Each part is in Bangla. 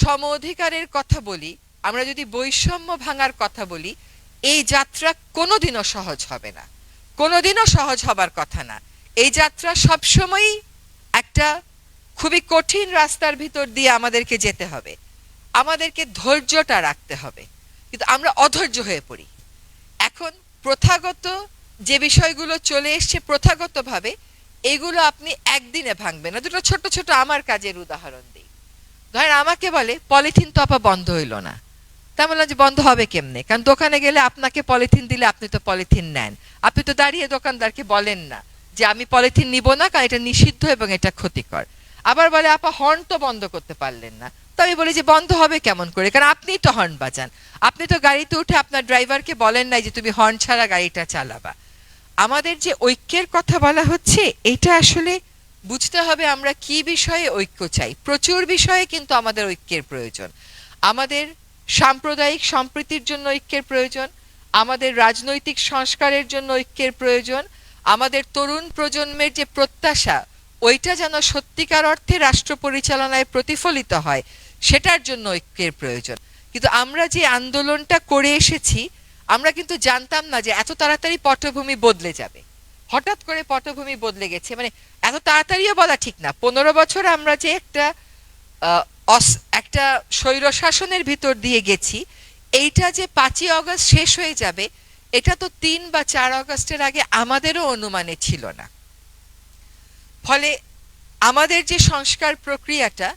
সম অধিকারের কথা বলি, আমরা যদি বৈষম্য ভাঙার কথা বলি, এই যাত্রা কোনোদিনও সহজ হবে না। কোনোদিনও সহজ হবার কথা না। এই যাত্রা সবসময়ই একটা খুবই কঠিন রাস্তার ভিতর দিয়ে আমাদেরকে যেতে হবে। আমাদেরকে ধৈর্যটা রাখতে হবে। কিন্তু আমরা অধৈর্য হয়ে পড়ি। এখন প্রথাগত যে বিষয়গুলো চলে এসছে প্রথাগতভাবে, এগুলো আপনি একদিনে ভাঙবেন না। দুটো ছোট ছোট আমার কাজের উদাহরণ দিই। ধরেন আমাকে বলে, পলিথিন তো আপা বন্ধ হইল না। তা বললাম যে, বন্ধ হবে কেমনে? কারণ দোকানে গেলে আপনাকে পলিথিন দিলে আপনি তো পলিথিন নেন। আপনি তো দাঁড়িয়ে দোকানদারকে বলেন না যে, আমি পলিথিন নিব না কারণ এটা নিষিদ্ধ এবং এটা ক্ষতিকর। আবার বলে, আপা হর্ন তো বন্ধ করতে পারলেন না। তো আমি বলি যে, বন্ধ হবে কেমন করে? কারণ আপনিই তো হর্ন বাজান। আপনি তো গাড়িতে উঠে আপনার ড্রাইভারকে বলেন নাই যে, তুমি হর্ন ছাড়া গাড়িটা চালাবা। আমাদের যে ঐক্যের কথা বলা হচ্ছে, এটা আসলে বুঝতে হবে আমরা কি বিষয়ে ঐক্য চাই। প্রচুর বিষয়ে কিন্তু আমাদের ঐক্যের প্রয়োজন। আমাদের সাম্প্রদায়িক সম্প্রীতির জন্য ঐক্যের প্রয়োজন। আমাদের রাজনৈতিক সংস্কারের জন্য ঐক্যের প্রয়োজন। আমাদের তরুণ প্রজন্মের যে প্রত্যাশা, ওইটা যেন সত্যিকার অর্থে রাষ্ট্র পরিচালনায় প্রতিফলিত হয়, সেটার জন্য ঐক্যের প্রয়োজন। কিন্তু আমরা যে আন্দোলনটা করে এসেছি, আমরা কিন্তু জানতাম না যে এত তাড়াতাড়ি পটভূমি বদলে যাবে। হঠাৎ করে পটভূমি বদলে গেছে। মানে এত তাড়াতাড়িও বলা ঠিক না। পনেরো বছর আমরা যে একটা একটা স্বৈর শাসনের ভিতর দিয়ে গেছি, এইটা যে পাঁচই অগস্ট শেষ হয়ে যাবে, এটা তো তিন বা চার অগস্টের আগে আমাদেরও অনুমানে ছিল না। ফলে আমাদের যে সংস্কার প্রক্রিয়াটা,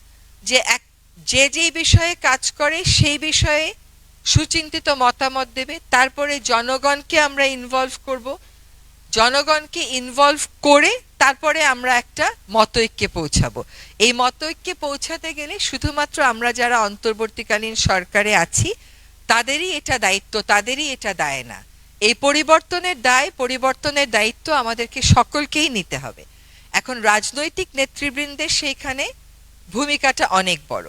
যে এক, যে যেই বিষয়ে কাজ করে, সেই বিষয়ে সুচিন্তিত মতামত দেবে, তারপরে জনগণকে আমরা ইনভলভ করব জনগণকে ইনভলভ করে তারপরে আমরা একটা মতৈক্যে পৌঁছাবো। এই মতৈক্যে পৌঁছাতে গেলে শুধুমাত্র আমরা যারা অন্তর্বর্তীকালীন সরকারে আছি, তাদেরই এটা দায়িত্ব, তাদেরই এটা দায় না। এই পরিবর্তনের দায়, পরিবর্তনের দায়িত্ব আমাদেরকে সকলকেই নিতে হবে। এখন রাজনৈতিক নেতৃবৃন্দের সেইখানে ভূমিকাটা অনেক বড়।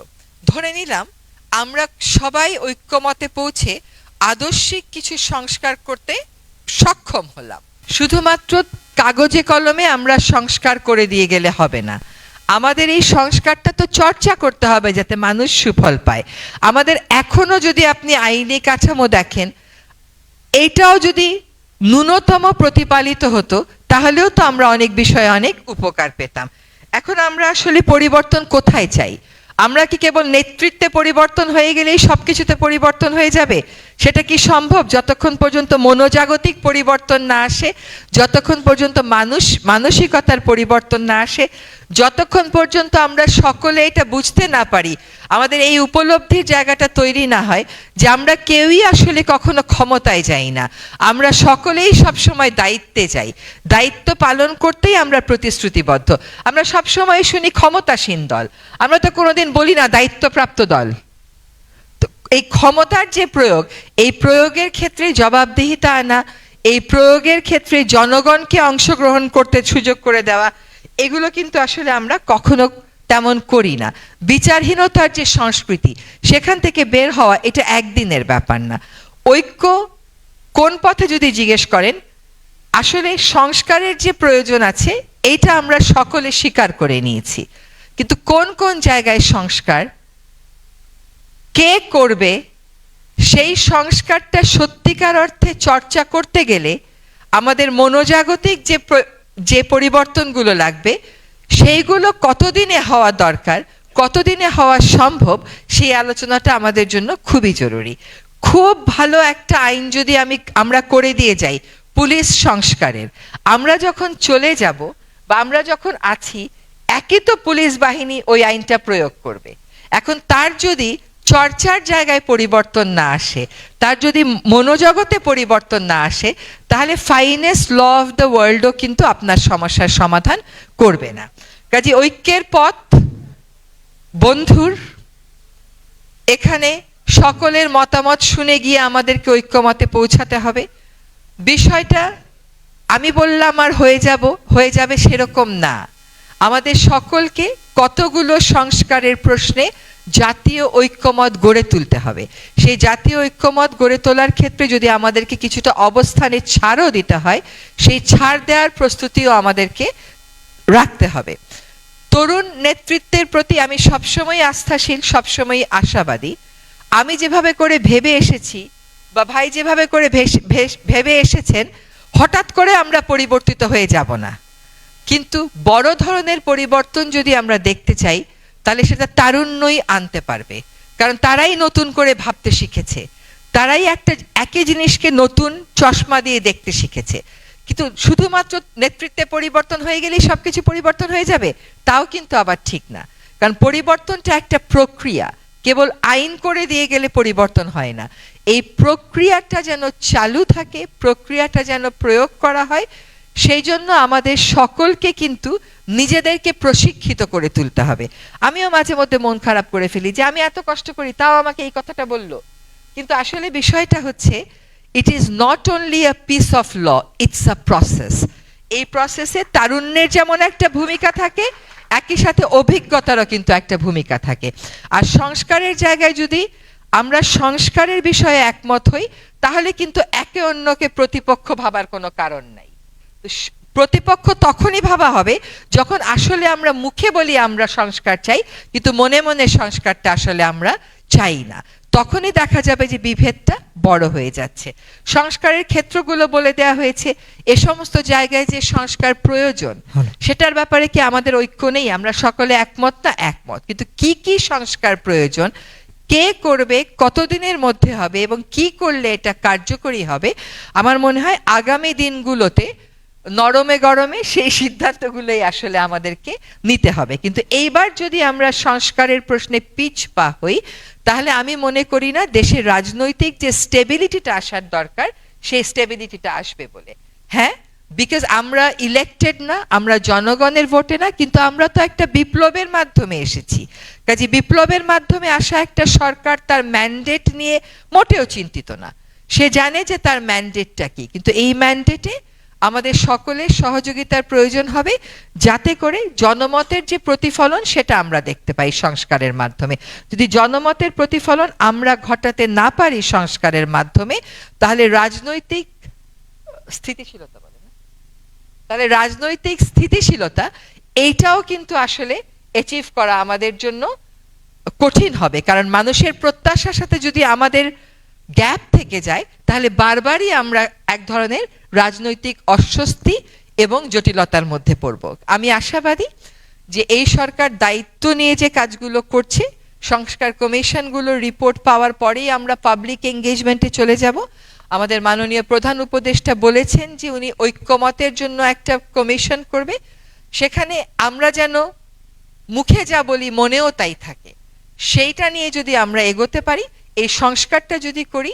ধরে নিলাম, আমরা সবাই ঐক্যমতে পৌঁছে আদর্শিক কিছু সংস্কার করতে সক্ষম হলাম। শুধুমাত্র কাগজে কলমে আমরা সংস্কার করে দিয়ে গেলে হবে না। আমাদের এই সংস্কারটা তো চর্চা করতে হবে যাতে মানুষ সুফল পায়। আমাদের এখনও যদি আপনি আইনি কাঠামো দেখেন এইটাও যদি ন্যূনতম প্রতিপালিত হতো, তাহলেও তো আমরা অনেক বিষয়ে অনেক উপকার পেতাম। এখন আমরা আসলে পরিবর্তন কোথায় চাই? আমরা কি কেবল নেতৃত্বে পরিবর্তন হয়ে গেলেই সব কিছুতে পরিবর্তন হয়ে যাবে? সেটা কি সম্ভব? যতক্ষণ পর্যন্ত মনোজাগতিক পরিবর্তন না আসে, যতক্ষণ পর্যন্ত মানুষ, মানসিকতার পরিবর্তন না আসে, যতক্ষণ পর্যন্ত আমরা সকলে এটা বুঝতে না পারি, আমাদের এই উপলব্ধির জায়গাটা তৈরি না হয় যে আমরা কেউই আসলে কখনো ক্ষমতায় যাই না। আমরা সকলেই সবসময় দায়িত্বে যাই। দায়িত্ব পালন করতেই আমরা প্রতিশ্রুতিবদ্ধ। আমরা সবসময় শুনি ক্ষমতাসীন দল। আমরা তো কোনোদিন বলি না দায়িত্বপ্রাপ্ত দল। এই ক্ষমতার যে প্রয়োগ, এই প্রয়োগের ক্ষেত্রে জবাবদিহিতা আনা, এই প্রয়োগের ক্ষেত্রে জনগণকে অংশগ্রহণ করতে সুযোগ করে দেওয়া, এগুলো কিন্তু আসলে আমরা কখনো তেমন করি না। বিচারহীনতার যে সংস্কৃতি, সেখান থেকে বের হওয়া এটা একদিনের ব্যাপার না। ঐক্য কোন পথে যদি জিজ্ঞেস করেন, আসলে সংস্কারের যে প্রয়োজন আছে, এইটা আমরা সকলে স্বীকার করে নিয়েছি। কিন্তু কোন কোন জায়গায় সংস্কার কে করবে সেই সংস্কারটা সত্যিকার অর্থে চর্চা করতে গেলে আমাদের মনোজাগতিক যে যে পরিবর্তনগুলো লাগবে, সেইগুলো কতদিনে হওয়া দরকার, কতদিনে হওয়া সম্ভব, সেই আলোচনাটা আমাদের জন্য খুবই জরুরি। খুব ভালো একটা আইন যদি আমি, আমরা করে দিয়ে যাই পুলিশ সংস্কারের, আমরা যখন চলে যাব বা আমরা যখন আছি, একই তো পুলিশ বাহিনী ওই আইনটা প্রয়োগ করবে। এখন তার যদি চর্চার জায়গায় পরিবর্তন না আসে। তার যদি মনোজগতে পরিবর্তন না আসে, তাহলে ফাইনেস্ট ল অফ দ্য ওয়ার্ল্ডও কিন্তু আপনার সমস্যার সমাধান করবে না। কাজে ঐক্যের পথ, বন্ধুর, এখানে সকলের মতামত শুনে গিয়ে আমাদেরকে ঐক্যমতে পৌঁছাতে হবে। বিষয়টা আমি বললাম আর হয়ে যাব, হয়ে যাবে সেরকম না। আমাদের সকলকে কতগুলো সংস্কারের প্রশ্নে জাতীয় ঐক্যমত গড়ে তুলতে হবে। সেই জাতীয় ঐক্যমত গড়ে তোলার ক্ষেত্রে যদি আমাদেরকে কিছুটা অবস্থানে ছাড়ও দিতে হয়, সেই ছাড় দেওয়ার প্রস্তুতিও আমাদেরকে রাখতে হবে। তরুণ নেতৃত্বের প্রতি আমি সবসময় আস্থাশীল সবসময় আশাবাদী। আমি যেভাবে করে ভেবে এসেছি বা ভাই যেভাবে করে ভেবে এসেছেন, হঠাৎ করে আমরা পরিবর্তিত হয়ে যাব না। কিন্তু বড় ধরনের পরিবর্তন যদি আমরা দেখতে চাই তাহলে সেটা তারুণ্যই আনতে পারবে। কারণ তারাই নতুন করে ভাবতে শিখেছে। তারাই একটা একই জিনিসকে নতুন চশমা দিয়ে দেখতে শিখেছে। কিন্তু শুধুমাত্র নেতৃত্বে পরিবর্তন হয়ে গেলেই সবকিছু পরিবর্তন হয়ে যাবে, তাও কিন্তু আবার ঠিক না। কারণ পরিবর্তনটা একটা প্রক্রিয়া। কেবল আইন করে দিয়ে গেলে পরিবর্তন হয় না। এই প্রক্রিয়াটা যেন চালু থাকে, প্রক্রিয়াটা যেন প্রয়োগ করা হয় সেই জন্য আমাদের সকলকে কিন্তু নিজেদেরকে প্রশিক্ষিত করে তুলতে হবে। আমিও মাঝে মধ্যে মন খারাপ করে ফেলি যে আমি এত কষ্ট করি, তাও আমাকে এই কথাটা বলল। কিন্তু আসলে বিষয়টা হচ্ছে it is not only a piece of law it's a process এই প্রসেসে তারুণ্যের যেমন একটা ভূমিকা থাকে, একই সাথে অভিজ্ঞতারও কিন্তু একটা ভূমিকা থাকে। আর সংস্কারের জায়গায় যদি আমরা সংস্কারের বিষয়ে একমত হই, তাহলে কিন্তু একে অন্যকে প্রতিপক্ষ ভাবার কোনো কারণ নাই। প্রতিপক্ষ তখনই ভাবা হবে যখন আসলে আমরা মুখে বলি আমরা সংস্কার চাই কিন্তু মনে মনে সংস্কারটা আসলে আমরা চাই না। তখনই দেখা যাবে যে বিভেদটা বড় হয়ে যাচ্ছে। সংস্কারের ক্ষেত্রগুলো বলে দেওয়া হয়েছে এ সমস্ত জায়গায় যে সংস্কার প্রয়োজন সেটার ব্যাপারে কি আমাদের ঐক্য নেই? আমরা সকলে একমত না একমত? কিন্তু কি কি সংস্কার প্রয়োজন কে করবে কতদিনের মধ্যে হবে এবং কি করলে এটা কার্যকরী হবে আমার মনে হয় আগামী দিনগুলোতে নরমে গরমে সেই সিদ্ধান্তগুলোই আসলে আমাদেরকে নিতে হবে। কিন্তু এইবার যদি আমরা সংস্কারের প্রশ্নে পিচ পা হই, তাহলে আমি মনে করি না দেশের রাজনৈতিক যে স্টেবিলিটিটা আসার দরকার, সেই স্টেবিলিটিটা আসবে বলে। হ্যাঁ? বিকজ আমরা ইলেক্টেড না, আমরা জনগণের ভোটে না, কিন্তু আমরা তো একটা বিপ্লবের মাধ্যমে এসেছি। কাজে বিপ্লবের মাধ্যমে আসা একটা সরকার তার ম্যান্ডেট নিয়ে মোটেও চিন্তিত না। সে জানে যে তার ম্যান্ডেটটা কি, কিন্তু এই ম্যান্ডেটে আমাদের সকলের সহযোগিতার প্রয়োজন হবে, যাতে করে জনমতের যে প্রতিফলন সেটা আমরা দেখতে পাই সংস্কারের মাধ্যমে। যদি জনমতের প্রতিফলন আমরা ঘটাতে না পারি সংস্কারের মাধ্যমে, তাহলে রাজনৈতিক স্থিতিশীলতা বলে না? তাহলে রাজনৈতিক স্থিতিশীলতা, এইটাও কিন্তু আসলে অ্যাচিভ করা আমাদের জন্য কঠিন হবে। কারণ মানুষের প্রত্যাশার সাথে যদি আমাদের গ্যাপ থেকে যায়, তাহলে বারবারই আমরা এক ধরনের রাজনৈতিক অস্বস্তি এবং জটিলতার মধ্যে পড়ব। আমি আশাবাদী যে এই সরকার দায়িত্ব নিয়ে যে কাজগুলো করছে, সংস্কার কমিশনগুলোর রিপোর্ট পাওয়ার পরেই আমরা পাবলিক এঙ্গেজমেন্টে চলে যাব। আমাদের মাননীয় প্রধান উপদেষ্টা বলেছেন যে উনি ঐক্যমতের জন্য একটা কমিশন করবে। সেখানে আমরা যেন মুখে যা বলি মনেও তাই থাকে। সেইটা নিয়ে যদি আমরা এগোতে পারি, এই সংস্কারটা যদি করি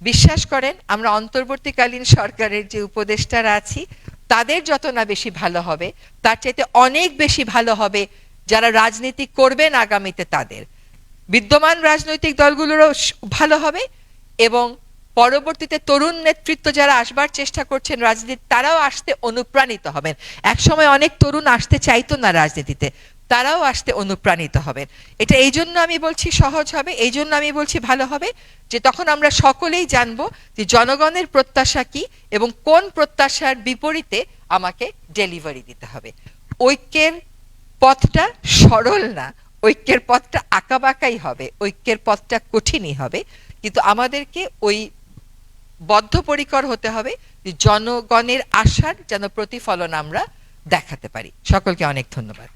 বিশ্বাস করেন, আমরা অন্তর্বর্তীকালীন সরকারের যে উপদেষ্টারা আছি, তাদের যত না বেশি ভালো হবে, তার চাইতে অনেক বেশি ভালো হবে যারা রাজনীতি করবেন আগামীতে তাদের। বিদ্যমান রাজনৈতিক দলগুলোরও ভালো হবে এবং পরবর্তীতে তরুণ নেতৃত্ব যারা আসবার চেষ্টা করছেন রাজনীতি, তারাও আসতে অনুপ্রাণিত হবেন। একসময় অনেক তরুণ আসতে চাইতো না রাজনীতিতে। তারাও আসতে অনুপ্রাণিত হবেন এটা এই জন্য আমি বলছি সহজ হবে, এই জন্য আমি বলছি ভালো হবে, যে তখন আমরা সকলেই জানব যে জনগণের প্রত্যাশা কি এবং কোন প্রত্যাশার বিপরীতে আমাকে ডেলিভারি দিতে হবে। ঐক্যের পথটা সরল না, ঐক্যের পথটা আঁকাবাঁকাই হবে, ঐক্যের পথটা কঠিনই হবে। কিন্তু আমাদেরকে ওই বদ্ধপরিকর হতে হবে যে জনগণের আশার যেন প্রতিফলন আমরা দেখাতে পারি। সকলকে অনেক ধন্যবাদ।